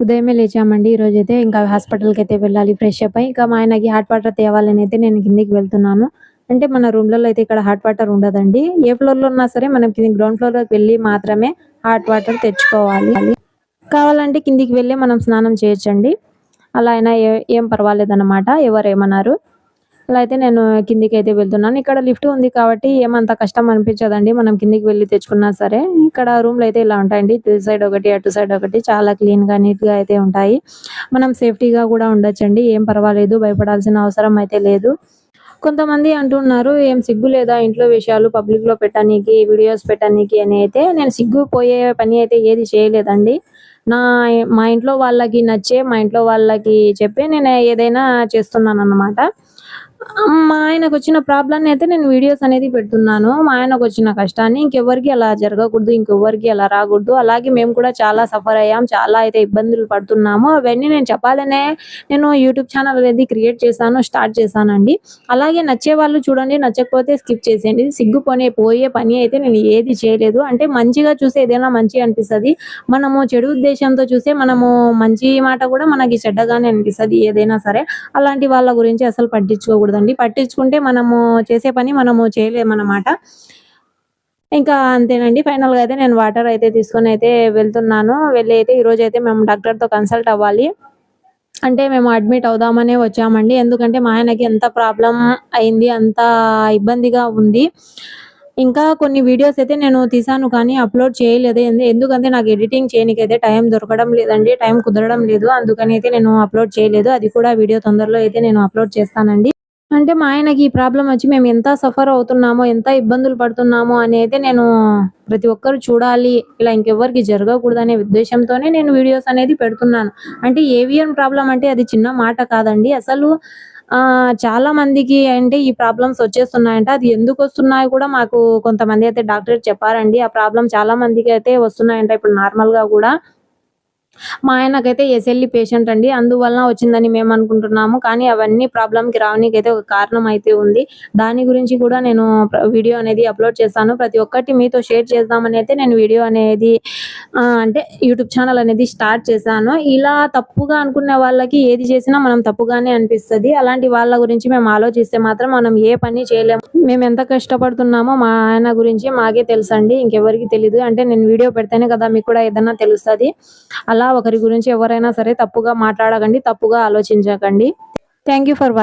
ఉదయమే లేచామండి. ఈరోజు అయితే ఇంకా హాస్పిటల్కి అయితే వెళ్ళాలి ఫ్రెష్ అప్ అయి. ఇంకా మా ఆయనకి హాట్ వాటర్ తేవాలని అయితే నేను కిందికి వెళ్తున్నాను. అంటే మన రూమ్లలో అయితే ఇక్కడ హాట్ వాటర్ ఉండదండి. ఏ ఫ్లోర్లో ఉన్నా సరే మనం కింది గ్రౌండ్ ఫ్లోర్లోకి వెళ్ళి మాత్రమే హాట్ వాటర్ తెచ్చుకోవాలి. కావాలంటే కిందికి వెళ్ళి మనం స్నానం చేయొచ్చండి. అలా అయినా ఏం పర్వాలేదన్నమాట. ఎవరు ఏమన్నారు? అలా అయితే నేను కిందికి అయితే వెళ్తున్నాను. ఇక్కడ లిఫ్ట్ ఉంది కాబట్టి ఏమంత కష్టం అనిపించదండి. మనం కిందికి వెళ్ళి తెచ్చుకున్నా సరే ఇక్కడ రూమ్లు అయితే ఇలా ఉంటాయండి. ఇటు సైడ్ ఒకటి అటు సైడ్ ఒకటి చాలా క్లీన్గా నీట్గా అయితే ఉంటాయి. మనం సేఫ్టీగా కూడా ఉండొచ్చండి. ఏం పర్వాలేదు. భయపడాల్సిన అవసరం అయితే లేదు. కొంతమంది అంటున్నారు ఏం సిగ్గు లేదా ఇంట్లో విషయాలు పబ్లిక్లో పెట్టడానికి వీడియోస్ పెట్టడానికి అని అయితే నేను సిగ్గు పోయే పని అయితే ఏది చేయలేదండి. నా మా ఇంట్లో వాళ్ళకి నచ్చే మా ఇంట్లో వాళ్ళకి చెప్పి నేను ఏదైనా చేస్తున్నాను అన్నమాట మా ఆయనకు వచ్చిన ప్రాబ్లం అయితే నేను వీడియోస్ అనేది పెడుతున్నాను. మా ఆయనకు వచ్చిన కష్టాన్ని ఇంకెవరికి అలా జరగకూడదు ఇంకెవరికి అలా రాకూడదు. అలాగే మేము కూడా చాలా సఫర్ అయ్యాం చాలా అయితే ఇబ్బందులు పడుతున్నాము. అవన్నీ నేను చెప్పాలనే నేను యూట్యూబ్ ఛానల్ అనేది క్రియేట్ చేశాను స్టార్ట్ చేశానండి. అలాగే నచ్చే వాళ్ళు చూడండి నచ్చకపోతే స్కిప్ చేసేయండి. సిగ్గుపోనే పోయే పని అయితే నేను ఏది చేయలేదు. అంటే మంచిగా చూస్తే ఏదైనా మంచి అనిపిస్తది. మనము చెడు ఉద్దేశంతో చూస్తే మనము మంచి మాట కూడా మనకి చెడ్డగానే అనిపిస్తది ఏదైనా సరే. అలాంటి వాళ్ళ గురించి అసలు పట్టించుకోకూడదు. పట్టించుకోకూడదండి పట్టించుకుంటే మనము చేసే పని మనము చేయలేమన్నమాట. ఇంకా అంతేనండి. ఫైనల్గా అయితే నేను వాటర్ అయితే తీసుకొని అయితే వెళ్తున్నాను. వెళ్ళి అయితే ఈ రోజు అయితే మేము డాక్టర్తో కన్సల్ట్ అవ్వాలి. అంటే మేము అడ్మిట్ అవుదామనే వచ్చామండి. ఎందుకంటే మా ఆయనకి ఎంత ప్రాబ్లం అయింది అంత ఇబ్బందిగా ఉంది. ఇంకా కొన్ని వీడియోస్ అయితే నేను తీసాను కానీ అప్లోడ్ చేయలేదు. ఎందుకంటే నాకు ఎడిటింగ్ చేయడానికి అయితే టైం దొరకడం లేదండి. టైం కుదరడం లేదు. అందుకని అయితే నేను అప్లోడ్ చేయలేదు. అది కూడా వీడియో తొందరలో అయితే నేను అప్లోడ్ చేస్తానండి. అంటే మా ఆయనకి ఈ ప్రాబ్లం వచ్చి మేము ఎంత సఫర్ అవుతున్నామో ఎంత ఇబ్బందులు పడుతున్నామో అనేది నేను ప్రతి ఒక్కరు చూడాలి. ఇలా ఇంకెవ్వరికి జరగకూడదు అనే ఉద్దేశంతోనే నేను వీడియోస్ అనేది పెడుతున్నాను. అంటే ఏవియన్ ప్రాబ్లం అంటే అది చిన్న మాట కాదండి. అసలు ఆ చాలా మందికి అంటే ఈ ప్రాబ్లమ్స్ వచ్చేస్తున్నాయంట. అది ఎందుకు వస్తున్నాయి కూడా మాకు కొంతమంది అయితే డాక్టర్ చెప్పారండి. ఆ ప్రాబ్లం చాలా మందికి అయితే వస్తున్నాయంట. ఇప్పుడు నార్మల్గా కూడా మా ఆయనకైతే ఎస్ఎల్ఈ పేషెంట్ అండి. అందువలన వచ్చిందని మేము అనుకుంటున్నాము. కానీ అవన్నీ ప్రాబ్లం కి రావడానికి అయితే ఒక కారణం అయితే ఉంది. దాని గురించి కూడా నేను వీడియో అనేది అప్లోడ్ చేస్తాను ప్రతి ఒక్కటి మీతో షేర్ చేద్దామని అయితే నేను వీడియో అనేది అంటే యూట్యూబ్ ఛానల్ అనేది స్టార్ట్ చేశాను. ఇలా తప్పుగా అనుకునే వాళ్ళకి ఏది చేసినా మనం తప్పుగానే అనిపిస్తది. అలాంటి వాళ్ళ గురించి మేము ఆలోచిస్తే మాత్రం మనం ఏ పని చేయలేము. మేము ఎంత కష్టపడుతున్నామో మా ఆయన గురించి మాకే తెలుసండి. ఇంకెవరికి తెలియదు అంటే నేను వీడియో పెడితేనే కదా మీకు కూడా ఏదైనా తెలుస్తది. అలా ఒకరి గురించి ఎవరైనా సరే తప్పుగా మాట్లాడకండి తప్పుగా ఆలోచించకండి. Thank you for watching